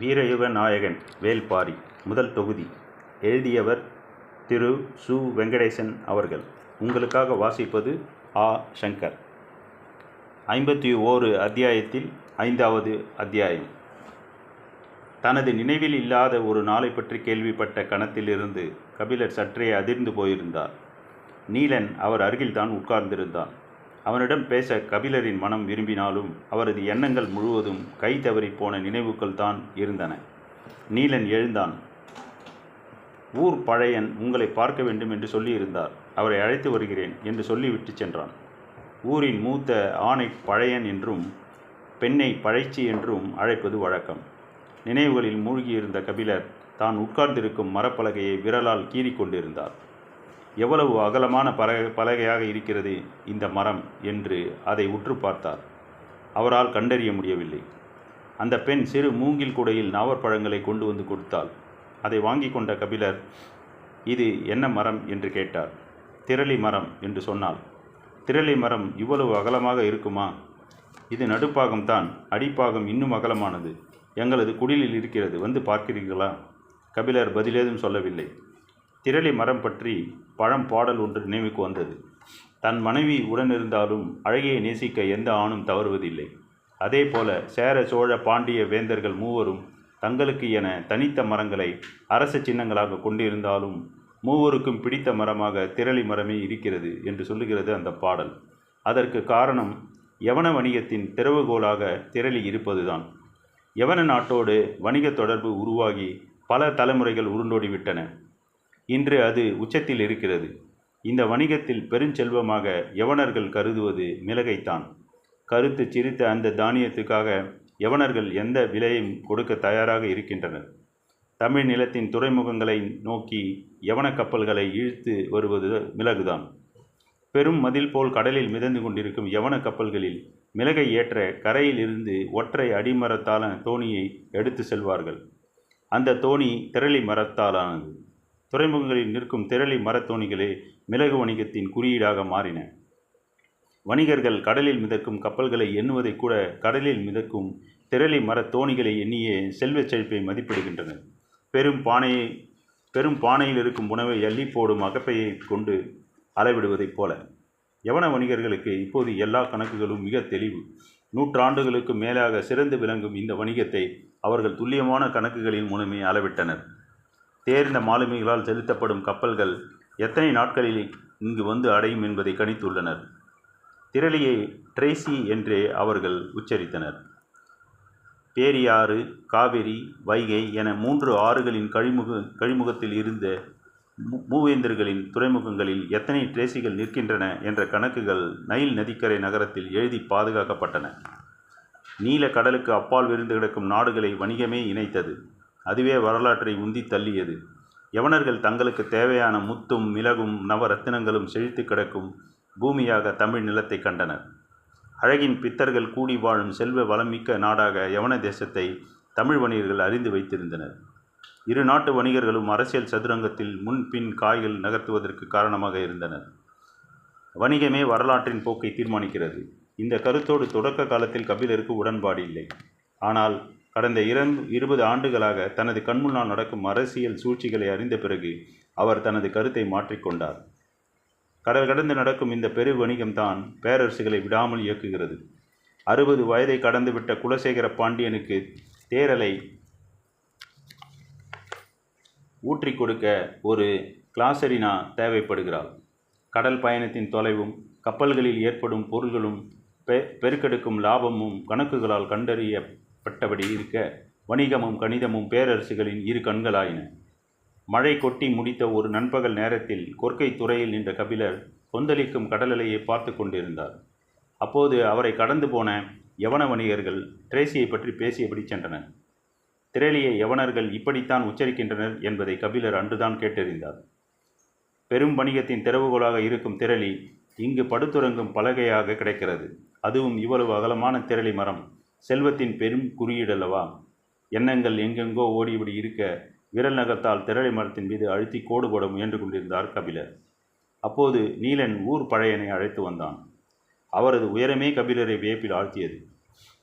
வீரயுக நாயகன் வேல்பாரி முதல் தொகுதி. எழுதியவர் திரு. சு. வெங்கடேசன் அவர்கள். உங்களுக்காக வாசிப்பது ஆ. சங்கர். ஐம்பத்தி ஓரு அத்தியாயத்தில் ஐந்தாவது அத்தியாயம். தனது நினைவில் இல்லாத ஒரு நாளை பற்றி கேள்விப்பட்ட கணத்திலிருந்து கபிலர் சற்றே அதிர்ந்து போயிருந்தார். நீலன் அவர் அருகில்தான் உட்கார்ந்திருந்தான். அவனிடம் பேச கபிலரின் மனம் விரும்பினாலும் அவரது எண்ணங்கள் முழுவதும் கை தவறிப் போன நினைவுகள் தான் இருந்தன. நீலன் எழுந்தான். ஊர் பழையன் உங்களை பார்க்க வேண்டும் என்று சொல்லியிருந்தார். அவரை அழைத்து வருகிறேன் என்று சொல்லிவிட்டு சென்றான். ஊரின் மூத்த ஆணை பழையன் என்றும் பெண்ணை பழைச்சி என்றும் அழைப்பது வழக்கம். நினைவுகளில் மூழ்கியிருந்த கபிலர் தான் உட்கார்ந்திருக்கும் மரப்பலகையை விரலால் கீறிக்கொண்டிருந்தார் எவ்வளவு அகலமான பல பலகையாக இருக்கிறது இந்த மரம் என்று அதை உற்று பார்த்தார். அவரால் கண்டறிய முடியவில்லை. அந்த பெண் சிறு மூங்கில் குடையில் நாவற்பழங்களை கொண்டு வந்து கொடுத்தாள். அதை வாங்கி கொண்ட கபிலர் இது என்ன மரம்? என்று கேட்டார். திரளி மரம் என்று சொன்னாள். திரளி மரம் இவ்வளவு அகலமாக இருக்குமா? இது நடுப்பாகம்தான் அடிப்பாகம் இன்னும் அகலமானது. எங்களது குடிலில் இருக்கிறது. வந்து பார்க்கிறீர்களா? கபிலர் பதிலேதும் சொல்லவில்லை. திரளி மரம் பற்றி பழம் பாடல் ஒன்று நினைவுக்கு வந்தது. தன் மனைவி உடனிருந்தாலும் அழகியை நேசிக்க எந்த ஆணும் தவறுவதில்லை. அதே போல சேர சோழ பாண்டிய வேந்தர்கள் மூவரும் தங்களுக்கு என தனித்த மரங்களை அரச சின்னங்களாக கொண்டிருந்தாலும் மூவருக்கும் பிடித்த மரமாக திரளி மரமே இருக்கிறது என்று சொல்லுகிறது அந்த பாடல். அதற்கு காரணம் யவன வணிகத்தின் திறவுகோலாக திரளி இருப்பதுதான். யவன நாட்டோடு வணிக தொடர்பு உருவாகி பல தலைமுறைகள் உருண்டோடிவிட்டன. இன்று அது உச்சத்தில் இருக்கிறது. இந்த வணிகத்தில் பெருஞ்செல்வமாக யவனர்கள் கருதுவது மிளகைத்தான். கருத்து சிரித்த அந்த தானியத்துக்காக யவனர்கள் எந்த விலையும் கொடுக்க தயாராக இருக்கின்றனர். தமிழ் நிலத்தின் துறைமுகங்களை நோக்கி யவன கப்பல்களை இழுத்து வருவது மிளகுதான். பெரும் மதில் போல் கடலில் மிதந்து கொண்டிருக்கும் யவன கப்பல்களில் மிளகை ஏற்ற கரையில் இருந்து ஒற்றை அடிமரத்தாலான தோணியை எடுத்து செல்வார்கள். அந்த தோணி திரளி மரத்தாலானது. துறைமுகங்களில் நிற்கும் திரளி மரத்தோணிகளே மிளகு வணிகத்தின் குறியீடாக மாறின. வணிகர்கள் கடலில் மிதக்கும் கப்பல்களை எண்ணுவதை கூட கடலில் மிதக்கும் திரளி மரத் தோணிகளை எண்ணியே செல்வச் செழிப்பை மதிப்பிடுகின்றனர். பெரும் பானையை பெரும் பானையில் இருக்கும் உணவை அள்ளி போடும் அகப்பையை கொண்டு அளவிடுவதைப் போல. யவன வணிகர்களுக்கு இப்போது எல்லா கணக்குகளும் மிக தெளிவு. நூற்றாண்டுகளுக்கு மேலாக சிறந்து விளங்கும் இந்த வணிகத்தை அவர்கள் துல்லியமான கணக்குகளின் மூலமே அளவிட்டனர். தேர்ந்த மாலுமிகளால் செலுத்தப்படும் கப்பல்கள் எத்தனை நாட்களில் இங்கு வந்து அடையும் என்பதை கணித்துள்ளனர். திரளியை ட்ரேசி என்றே அவர்கள் உச்சரித்தனர். பேரியாறு காவிரி வைகை என மூன்று ஆறுகளின் கழிமுக கழிமுகத்தில் இருந்த மூவேந்தர்களின் துறைமுகங்களில் எத்தனை ட்ரேசிகள் நிற்கின்றன என்ற கணக்குகள் நைல் நதிக்கரை நகரத்தில் எழுதி பாதுகாக்கப்பட்டன. நீல கடலுக்கு அப்பால் விரிந்து கிடக்கும் நாடுகளை வணிகமே இணைத்தது. அதுவே வரலாற்றை உந்தி தள்ளியது. யவனர்கள் தங்களுக்கு தேவையான முத்தும் மிளகும் நவரத்தினங்களும் செழித்து கிடக்கும் பூமியாக தமிழ் நிலத்தை கண்டனர். அழகின் பித்தர்கள் கூடி வாழும் செல்வ வளமிக்க நாடாக யவன தேசத்தை தமிழ் வணிகர்கள் அறிந்து வைத்திருந்தனர். இரு நாட்டு வணிகர்களும் அரசியல் சதுரங்கத்தில் முன்பின் காய்கள் நகர்த்துவதற்கு காரணமாக இருந்தனர். வணிகமே வரலாற்றின் போக்கை தீர்மானிக்கிறது. இந்த கருத்தோடு தொடக்க காலத்தில் கபிலருக்கு உடன்பாடு இல்லை. ஆனால் கடந்த இரண்டு இருபது ஆண்டுகளாக தனது கண்முன்னால் நடக்கும் அரசியல் சூழ்ச்சிகளை அறிந்த பிறகு அவர் தனது கருத்தை மாற்றிக்கொண்டார் கடல் கடந்து நடக்கும் இந்த பெரு வணிகம்தான் பேரரசுகளை விடாமல் இயக்குகிறது. அறுபது வயதை கடந்துவிட்ட குலசேகர பாண்டியனுக்கு தேரலை ஊற்றி கொடுக்க ஒரு கிளாசரினா தேவைப்படுகிறாள். கடல் பயணத்தின் தொலைவும் கப்பல்களில் ஏற்படும் பொருள்களும் பெ பெருக்கெடுக்கும் லாபமும் கணக்குகளால் கண்டறிய பட்டபடி இருக்க வணிகமும் கணிதமும் பேரரசுகளின் இரு கண்களாயின. மழை கொட்டி முடித்த ஒரு நண்பகல் நேரத்தில் கொற்கை துறையில் நின்ற கபிலர் கொந்தளிக்கும் கடலலையை பார்த்து கொண்டிருந்தார். அப்போது அவரை கடந்து போன யவன வணிகர்கள் ட்ரேசியை பற்றி பேசியபடி சென்றனர். திரளியை யவனர்கள் இப்படித்தான் உச்சரிக்கின்றனர் என்பதை கபிலர் அன்றுதான் கேட்டறிந்தார். பெரும் வணிகத்தின் திறவுகோலாக இருக்கும் திரளி இங்கு படுத்துறங்கும் பலகையாக கிடைக்கிறது. அதுவும் இவ்வளவு அகலமான திரளி மரம் செல்வத்தின் பெரும் குறியீடல்லவா? எண்ணங்கள் எங்கெங்கோ ஓடிபடி இருக்க விரல் நகத்தால் திரளை மரத்தின் மீது அழுத்தி கோடு போட முயன்று கொண்டிருந்தார் கபிலர். அப்போது நீலன் ஊர் பழையனை அழைத்து வந்தான். அவரது உயரமே கபிலரை வியப்பில் ஆழ்த்தியது.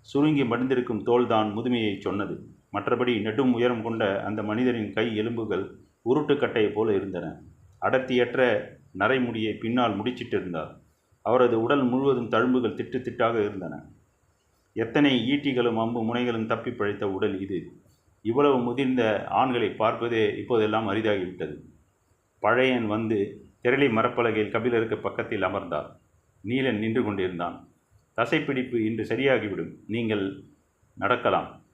சுருங்கி மடிந்திருக்கும் தோல்தான் முதுமையை சொன்னது. மற்றபடி நெடும் உயரம் கொண்ட அந்த மனிதரின் கை எலும்புகள் உருட்டுக்கட்டையைப் போல இருந்தன. அடர்த்தியற்ற நரைமுடியை பின்னால் முடிச்சிட்டிருந்தார். அவரது உடல் முழுவதும் தழும்புகள் திட்டு திட்டாக இருந்தன. எத்தனை ஈட்டிகளும் அம்பு முனைகளும் தப்பி பிழைத்த உடல் இது. இவ்வளவு முதிர்ந்த ஆண்களை பார்ப்பதே இப்போதெல்லாம் அரிதாகிவிட்டது. பழையன் வந்து திரளி மரப்பலகையில் கபிலருக்கு பக்கத்தில் அமர்ந்தார். நீலன் நின்று கொண்டிருந்தான். தசைப்பிடிப்பு இன்று சரியாகிவிடும். நீங்கள் நடக்கலாம்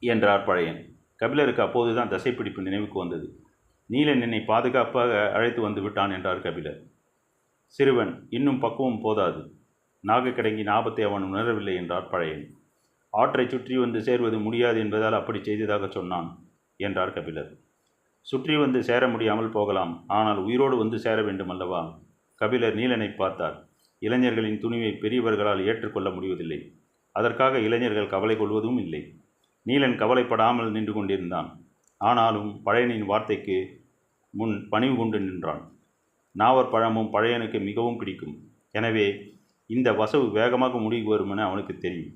என்றார் பழையன். கபிலருக்கு அப்போதுதான் தசைப்பிடிப்பு நினைவுக்கு வந்தது. நீலன் என்னை பாதுகாப்பாக அழைத்து வந்து விட்டான் என்றார் கபிலர். சிறுவன் இன்னும் பக்குவம் போதாது. நாகக்கிடங்கின் ஆபத்தை அவன் உணரவில்லை என்றார் பழையன். ஆற்றைச் சுற்றி வந்து சேர்வது முடியாது என்பதால் அப்படி செய்ததாக சொன்னான் என்றார் கபிலர். சுற்றி வந்து சேர முடியாமல் போகலாம் ஆனால் உயிரோடு வந்து சேர வேண்டும் அல்லவா கபிலர் நீலனை பார்த்தார். இளைஞர்களின் துணிவை பெரியவர்களால் ஏற்றுக்கொள்ள முடிவதில்லை. அதற்காக இளைஞர்கள் கவலை கொள்வதும் இல்லை. நீலன் கவலைப்படாமல் நின்று கொண்டிருந்தான். ஆனாலும் பழையனின் வார்த்தைக்கு முன் பணிவு கொண்டு நின்றான். நாவற் பழமும் பழையனுக்கு மிகவும் பிடிக்கும். எனவே இந்த வசவு வேகமாக முடிவு வரும் என அவனுக்கு தெரியும்.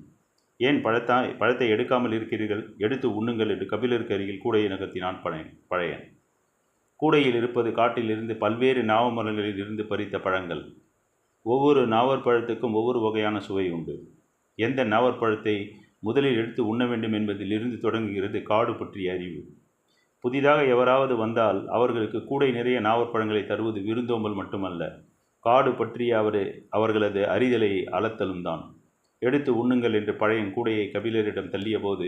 ஏன் பழத்தா பழத்தை எடுக்காமல் இருக்கிறீர்கள்? எடுத்து உண்ணுங்கள் என்று கபிலருக்கு அருகில் கூடையை நகர்த்தினான் பழையன் பழையன். கூடையில் இருப்பது காட்டிலிருந்து பல்வேறு நாவமரங்களில் இருந்து பறித்த பழங்கள். ஒவ்வொரு நாவற்பழத்துக்கும் ஒவ்வொரு வகையான சுவை உண்டு. எந்த நாவற்பழத்தை முதலில் எடுத்து உண்ண வேண்டும் என்பதிலிருந்து தொடங்குகிறது காடு பற்றிய அறிவு. புதிதாக எவராவது வந்தால் அவர்களுக்கு கூடை நிறைய நாவற்பழங்களை தருவது விருந்தோம்பல் மட்டுமல்ல. காடு பற்றிய அவர் அவர்களது அறிதலை அளத்தலும் தான். எடுத்து உண்ணுங்கள் என்று பழையன் கூடையை கபிலரிடம் தள்ளியபோது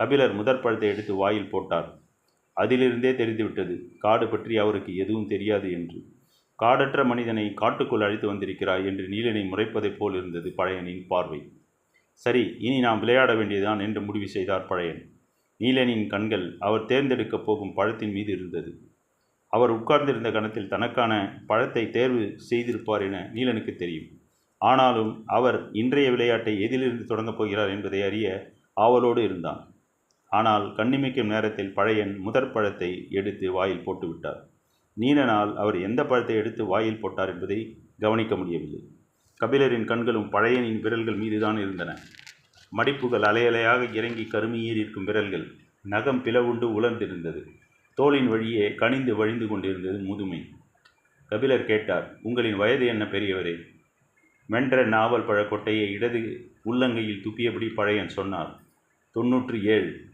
கபிலர் முதற் பழத்தை எடுத்து வாயில் போட்டார். அதிலிருந்தே தெரிந்துவிட்டது காடு பற்றி அவருக்கு எதுவும் தெரியாது என்று. காடற்ற மனிதனை காட்டுக்குள் அழைத்து வந்திருக்கிறாய் என்று நீலனை முறைப்பதைப் போல் இருந்தது பழையனின் பார்வை. சரி இனி நாம் விளையாட வேண்டியதுதான் என்று முடிவு செய்தார் பழையன். நீலனின் கண்கள் அவர் தேர்ந்தெடுக்கப் போகும் பழத்தின் மீது இருந்தது. அவர் உட்கார்ந்திருந்த கணத்தில் தனக்கான பழத்தை தேர்வு செய்திருப்பார் என நீலனுக்கு தெரியும். ஆனாலும் அவர் இன்றைய விளையாட்டை எதிலிருந்து தொடங்கப் போகிறார் என்பதை அறிய ஆவலோடு இருந்தான். ஆனால் கண்ணிமைக்கும் நேரத்தில் பழையன் முதற் பழத்தை எடுத்து வாயில் போட்டுவிட்டார் நீலனால் அவர் எந்த பழத்தை எடுத்து வாயில் போட்டார் என்பதை கவனிக்க முடியவில்லை. கபிலரின் கண்களும் பழையனின் விரல்கள் மீதுதான் இருந்தன. மடிப்புகள் அலையலையாக இறங்கி கருமையேறி இருக்கும் விரல்கள் நகம் பிளவுண்டு உலர்ந்திருந்தது. தோளின் வழியே கனிந்து வழிந்து கொண்டிருந்தது முதுமை. கபிலர் கேட்டார் உங்களின் வயது என்ன பெரியவரே? மென்ற நாவல் பழக்கொட்டையை இடது உள்ளங்கையில் துப்பியபடி பழையன் சொன்னார். தொன்னூற்று ஏழு.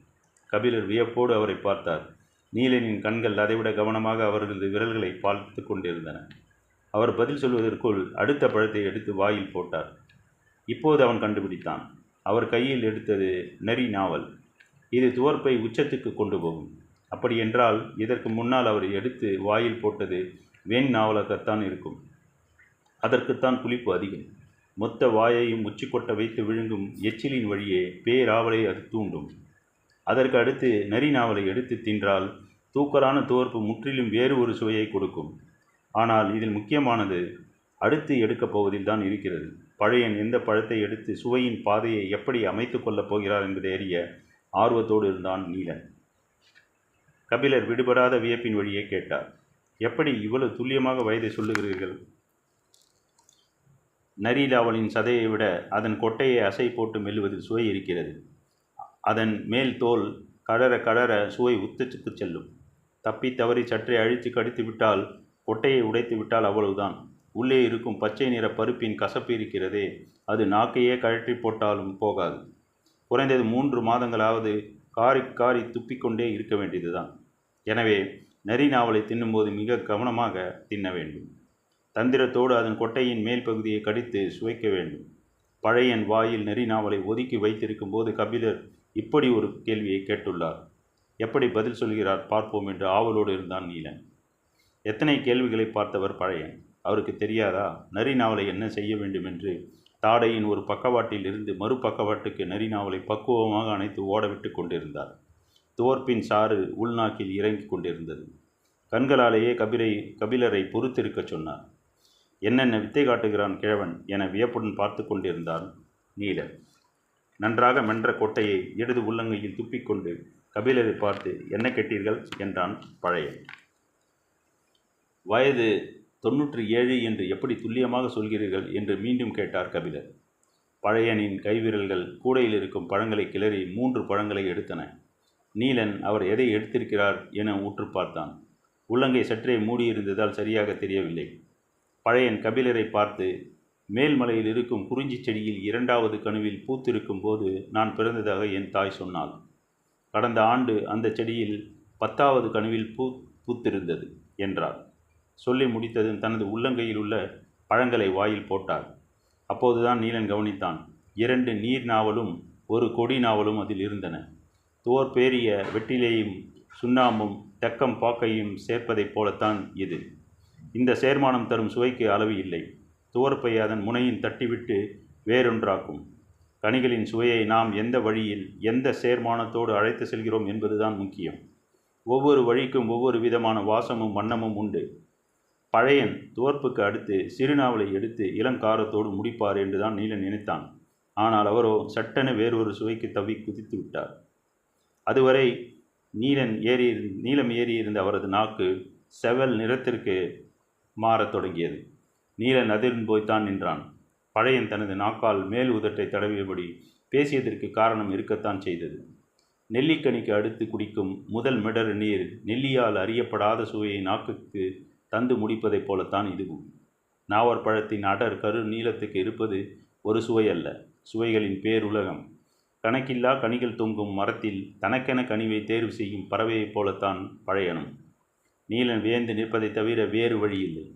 கபிலர் வியப்போடு அவரை பார்த்தார். நீலனின் கண்கள் அதைவிட கவனமாக அவர்களது விரல்களை பார்த்து கொண்டிருந்தன. அவர் பதில் சொல்வதற்குள் அடுத்த பழத்தை எடுத்து வாயில் போட்டார். இப்போது அவன் கண்டுபிடித்தான். அவர் கையில் எடுத்தது நரி நாவல். இது துவர்ப்பை உச்சத்துக்கு கொண்டு போகும். அப்படியென்றால் இதற்கு முன்னால் அவர் எடுத்து வாயில் போட்டது வேன் நாவலாகத்தான் இருக்கும். அதற்குத்தான் புளிப்பு அதிகம். மொத்த வாயையும் உச்சிக்கொட்ட வைத்து விழுங்கும் எச்சிலின் வழியே பேராவலை அது தூண்டும். அதற்கு அடுத்து நரி நாவலை எடுத்து தின்றால் தூக்கலான துவர்ப்பு முற்றிலும் வேறு ஒரு சுவையை கொடுக்கும். ஆனால் இதில் முக்கியமானது அடுத்து எடுக்கப் போவதில் தான் இருக்கிறது. பழையன் எந்த பழத்தை எடுத்து சுவையின் பாதையை எப்படி அமைத்து கொள்ளப் போகிறார் என்பதை அறிய ஆர்வத்தோடு இருந்தான் நீலன். கபிலர் விடுபடாத வியப்பின் வழியே கேட்டார். எப்படி இவ்வளவு துல்லியமாக வயதை சொல்லுகிறீர்கள்? நரிலாவலின் சதையை விட அதன் கொட்டையை அசை போட்டு மெல்லுவதில் சுவை இருக்கிறது. அதன் மேல் தோல் கடற கடற சுவை உத்தச்சுக்கு செல்லும். தப்பி தவறி சற்றே அழித்து கடித்து விட்டால் கொட்டையை உடைத்து விட்டால் அவ்வளவுதான். உள்ளே இருக்கும் பச்சை நிற பருப்பின் கசப்பு இருக்கிறதே அது நாக்கையே கழற்றி போட்டாலும் போகாது. குறைந்தது மூன்று மாதங்களாவது காரி காரி துப்பிக்கொண்டே இருக்க வேண்டியதுதான். எனவே நரி நாவலை தின்னும்போது மிக கவனமாக தின்ன வேண்டும். தந்திரத்தோடு அதன் கொட்டையின் மேல் பகுதியை கடித்து சுவைக்க வேண்டும். பழையன் வாயில் நெறி நாவலை ஒதுக்கி வைத்திருக்கும் போது கபிலர் இப்படி ஒரு கேள்வியை கேட்டுள்ளார். எப்படி பதில் சொல்கிறார் பார்ப்போம் என்று ஆவலோடு இருந்தான் நீலன். எத்தனை கேள்விகளை பார்த்தவர் பழையன்? அவருக்கு தெரியாதா? நரி நாவலை என்ன செய்ய வேண்டும் என்று தாடையின் ஒரு பக்கவாட்டில் இருந்து மறுபக்கவாட்டுக்கு நரி நாவலை பக்குவமாக அணைத்து ஓடவிட்டு கொண்டிருந்தார். துவர்ப்பின் சாறு உள்நாக்கில் இறங்கிக் கொண்டிருந்தது. கண்களாலேயே கபிலை கபிலரை பொறுத்திருக்கச் சொன்னார். என்னென்ன வித்தை காட்டுகிறான் கிழவன்? என வியப்புடன் பார்த்து கொண்டிருந்தான் நீலன். நன்றாக மென்ற கொட்டையை இடது உள்ளங்கையில் துப்பிக்கொண்டு கபிலரை பார்த்து என்ன கெட்டீர்கள்? என்றான் பழையன். வயது தொன்னூற்றி ஏழு என்று எப்படி துல்லியமாக சொல்கிறீர்கள்? என்று மீண்டும் கேட்டார் கபிலர். பழையனின் கைவிரல்கள் கூடையில் இருக்கும் பழங்களை கிளறி மூன்று பழங்களை எடுத்தன. நீலன் அவர் எதை எடுத்திருக்கிறார் என உற்று பார்த்தான். உள்ளங்கை சற்றே மூடியிருந்ததால் சரியாக தெரியவில்லை. பழையன் கபிலரை பார்த்து மேல்மலையில் இருக்கும் குறிஞ்சி செடியில் இரண்டாவது கணுவில் பூத்திருக்கும் போது நான் பிறந்ததாக என் தாய் சொன்னாள். கடந்த ஆண்டு அந்த செடியில் பத்தாவது கணுவில் பூ பூத்திருந்தது என்றார் சொல்லி முடித்ததும் தனது உள்ளங்கையில் உள்ள பழங்களை வாயில் போட்டார் அப்போதுதான் நீலன் கவனித்தான் இரண்டு நீர் நாவலும் ஒரு கொடி நாவலும் அதில் இருந்தன. தோர் பேரிய வெட்டிலேயும் சுண்ணாம்பும் தெக்கம் பாக்கையும் சேர்ப்பதைப் போலத்தான் இது. இந்த சேர்மானம் தரும் சுவைக்கு அளவு இல்லை. துவர்ப்பை அதன் முனையின் தட்டிவிட்டு வேறொன்றாக்கும். கனிகளின் சுவையை நாம் எந்த வழியில் எந்த சேர்மானத்தோடு அழைத்து செல்கிறோம் என்பதுதான் முக்கியம். ஒவ்வொரு வழிக்கும் ஒவ்வொரு விதமான வாசமும் வண்ணமும் உண்டு. பழையன் துவர்ப்புக்கு அடுத்து சிறுநாவலை எடுத்து இளங்காரத்தோடு முடிப்பார் என்றுதான் நீலன் நினைத்தான். ஆனால் அவரோ சட்டென வேறொரு சுவைக்கு தவி குதித்து விட்டார். அதுவரை நீலன் ஏறி நீலம் ஏறியிருந்த அவரது நாக்கு செவல் நிறத்திற்கு மாறத் தொடங்கியது. நீலன் அதிர்ந்து போய்த்தான் நின்றான். பழையன் தனது நாக்கால் மேல் உதட்டை தடவியபடி பேசியதற்கு காரணம் இருக்கத்தான் செய்தது. நெல்லிக்கனிக்கு அடுத்து குடிக்கும் முதல் மிடர் நீர் நெல்லியால் அறியப்படாத சுவையை நாக்குக்கு தந்து முடிப்பதைப் போலத்தான் இதுவும். நாவற்பழத்தின் அடர் கரு நீளத்துக்கு இருப்பது ஒரு சுவை அல்ல சுவைகளின் பேருலகம். கணக்கில்லா கனிகள் தொங்கும் மரத்தில் தனக்கென கனிவை தேர்வு செய்யும் பறவையைப் போலத்தான் பழையனும். நீலன் வியந்து நிற்பதைத் தவிர வேறு வழியில்லை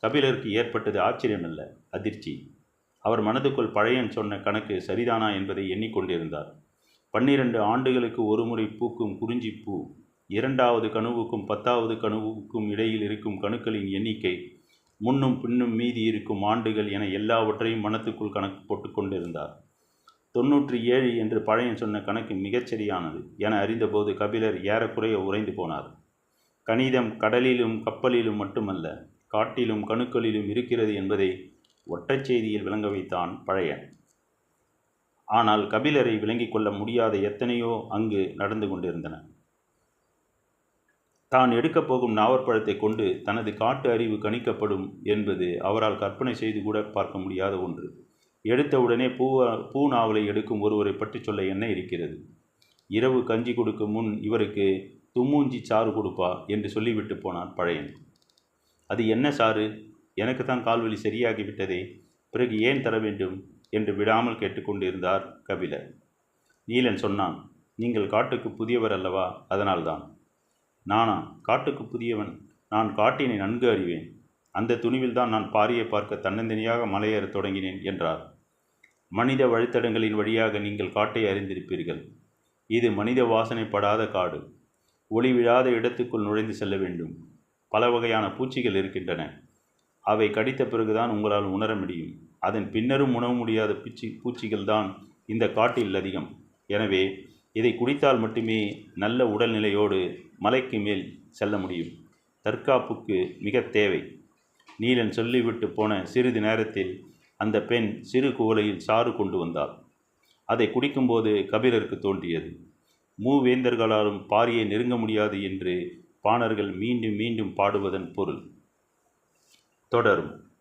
கபிலருக்கு ஏற்பட்டது ஆச்சரியமல்ல அதிர்ச்சி. அவர் மனதுக்குள் பழையன் சொன்ன கணக்கு சரிதானா என்பதை எண்ணிக்கொண்டிருந்தார். பன்னிரண்டு ஆண்டுகளுக்கு ஒருமுறை பூக்கும் குறிஞ்சி பூ இரண்டாவது கனவுக்கும் பத்தாவது கனவுக்கும் இடையில் இருக்கும் கணுக்களின் எண்ணிக்கை முன்னும் பின்னும் மீதி இருக்கும் ஆண்டுகள் என எல்லாவற்றையும் மனத்துக்குள் கணக்கு போட்டு கொண்டிருந்தார். தொன்னூற்றி ஏழு என்று பழையன் சொன்ன கணக்கு மிகச்சரியானது என அறிந்தபோது கபிலர் ஏறக்குறைய உறைந்து போனார். கணிதம் கடலிலும் கப்பலிலும் மட்டுமல்ல காட்டிலும் கணுக்களிலும் இருக்கிறது என்பதை ஒட்டச்செய்தியில் விளங்க வைத்தான் பழையன் ஆனால் கபிலரை விளங்கிக் கொள்ள முடியாத எத்தனையோ அங்கு நடந்து கொண்டிருந்தன. தான் எடுக்கப் போகும் நாவற்பழத்தை கொண்டு தனது காட்டு அறிவு கணிக்கப்படும் என்பது அவரால் கற்பனை செய்து கூட பார்க்க முடியாத ஒன்று. எடுத்தவுடனே பூ பூ நாவலை எடுக்கும் ஒருவரை பற்றி சொல்ல என்ன இருக்கிறது? இரவு கஞ்சி கொடுக்கும் முன் இவருக்கு தும்மூஞ்சி சாறு கொடுப்பா என்று சொல்லிவிட்டு போனார் பழையன். அது என்ன சாறு? எனக்கு தான் கால்வழி சரியாகிவிட்டதே பிறகு ஏன் தர வேண்டும் என்று விடாமல் கேட்டுக்கொண்டிருந்தார் கபிலர். நீலன் சொன்னான் நீங்கள் காட்டுக்கு புதியவர் அல்லவா? அதனால்தான். நானா? காட்டுக்கு புதியவன்? நான் காட்டினை நன்கு அறிவேன். அந்த துணிவில்தான் நான் பாரியை பார்க்க தன்னந்தனியாக மலையேறத் தொடங்கினேன் என்றார். மனித வழித்தடங்களின் வழியாக நீங்கள் காட்டை அறிந்திருப்பீர்கள். இது மனித வாசனைப்படாத காடு. ஒளி விழாத இடத்துக்குள் நுழைந்து செல்ல வேண்டும். பல வகையான பூச்சிகள் இருக்கின்றன. அவை கடித்த பிறகுதான் உங்களால் உணர முடியும். அதன் பின்னரும் உணர முடியாத பூச்சி பூச்சிகள் தான் இந்த காட்டில் அதிகம். எனவே இதை குடித்தால் மட்டுமே நல்ல உடல்நிலையோடு மலைக்கு மேல் செல்ல முடியும். தற்காப்புக்கு மிக தேவை. நீலன் சொல்லிவிட்டு போன சிறிது நேரத்தில் அந்த பெண் சிறு குவளையில் சாறு கொண்டு வந்தாள். அதை குடிக்கும்போது கபிலருக்கு தோன்றியது. மூவேந்தர்களாலும் பாரியை நெருங்க முடியாது என்று பாணர்கள் மீண்டும் மீண்டும் பாடுவதன் பொருள். தொடரும்.